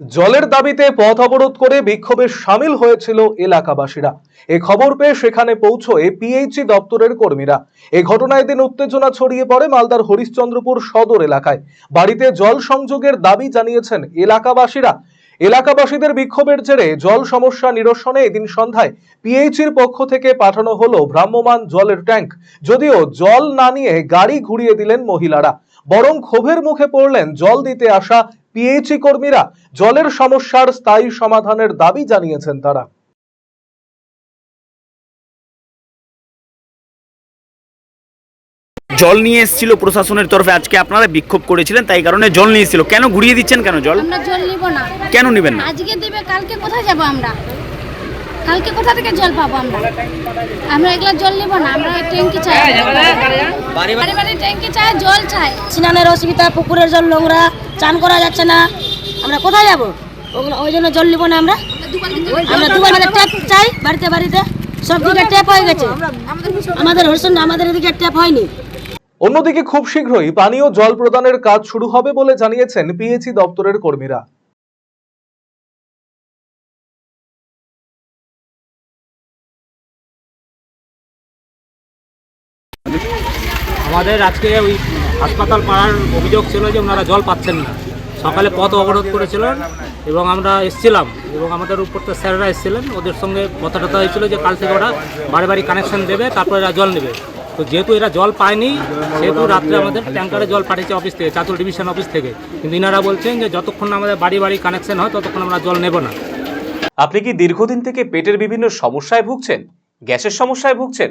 জলের দাবিতে পথ অবরোধ করে বিক্ষোভে সামিল হয়েছিল এলাকাবাসীরা। এ খবর পেয়ে সেখানে পৌঁছয় পিএইচই দপ্তরের কর্মীরা। এ ঘটনায় দিন উত্তেজনা ছড়িয়ে পড়ে মালদার হরিশ্চন্দ্রপুর সদর এলাকায়। বাড়িতে জল সংযোগের দাবি জানিয়েছেন এলাকাবাসীরা। এলাকাবাসীদের বিক্ষোভের জেরে জল সমস্যা নিরসনে এদিন সন্ধ্যায় পিএইচির পক্ষ থেকে পাঠানো হলো ভ্রাম্যমান জলের ট্যাঙ্ক। যদিও জল না নিয়ে গাড়ি ঘুরিয়ে দিলেন মহিলারা। বরং ক্ষোভের মুখে পড়লেন জল দিতে আসা পিএইচি কর্মীরা জলের সমস্যার স্থায়ী সমাধানের দাবি জানিয়েছেন তারা। জল নিয়ে এসেছিল প্রশাসনের তরফে আজকে আপনারা বিক্ষোভ করেছিলেন তাই কারণে জল নিয়ে এসেছিল। কেন ঘুরিয়ে দিচ্ছেন কেন জল? আমরা জল নিব না। কেন নেবেন না? আজকে দেবে কালকে কোথায় যাব আমরা? কালকে কোথা থেকে জল পাবো আমরা? আমরা এগুলা জল নিব না আমরা ট্যাঙ্কি চাই। বাড়ি বাড়ি। ট্যাঙ্কি চাই জল চাই। স্নানের অসুবিধা পুকুরের জল নোংরা চান করা যাচ্ছে না। আমরা কোথায় যাব? ওগুলো ওই জন্য জল নিব না আমরা। আমরা দুবার আমাদের ট্যাপ চাই বাড়িতে বাড়িতে। সব দিকে ট্যাপ হয়ে গেছে। আমাদের হোসেন আমাদের এদিকে ট্যাপ হয়নি। অন্যদিকে খুব শীঘ্রই পানীয় জল প্রদানের কাজ শুরু হবে বলে জানিয়েছেন পিএইচি দপ্তরের কর্মীরা। আমাদের আজকে ওই হাসপাতাল পাড়ার অভিযোগ ছিল যে ওনারা জল পাচ্ছেন না। সকালে পথ অবরোধ করেছিলেন এবং আমরা এসেছিলাম এবং আমাদের উপর তো স্যাররা এসেছিলেন। ওদের সঙ্গে কথা টথা হয়েছিল যে কাল থেকে ওরা বাড়ি বাড়ি কানেকশন দেবে, তারপরে এরা জল নেবে। তো যেহেতু এরা জল পায়নি, সেহেতু রাত্রে আমাদের ট্যাঙ্কারে জল পাঠিয়েছে অফিস থেকে, চাতুর ডিভিশন অফিস থেকে। কিন্তু ইনারা বলছেন যে যতক্ষণ আমাদের বাড়ি বাড়ি কানেকশন হয়, ততক্ষণ আমরা জল নেব না। আপনি কি দীর্ঘদিন থেকে পেটের বিভিন্ন সমস্যায় ভুগছেন? গ্যাসের সমস্যায় ভুগছেন?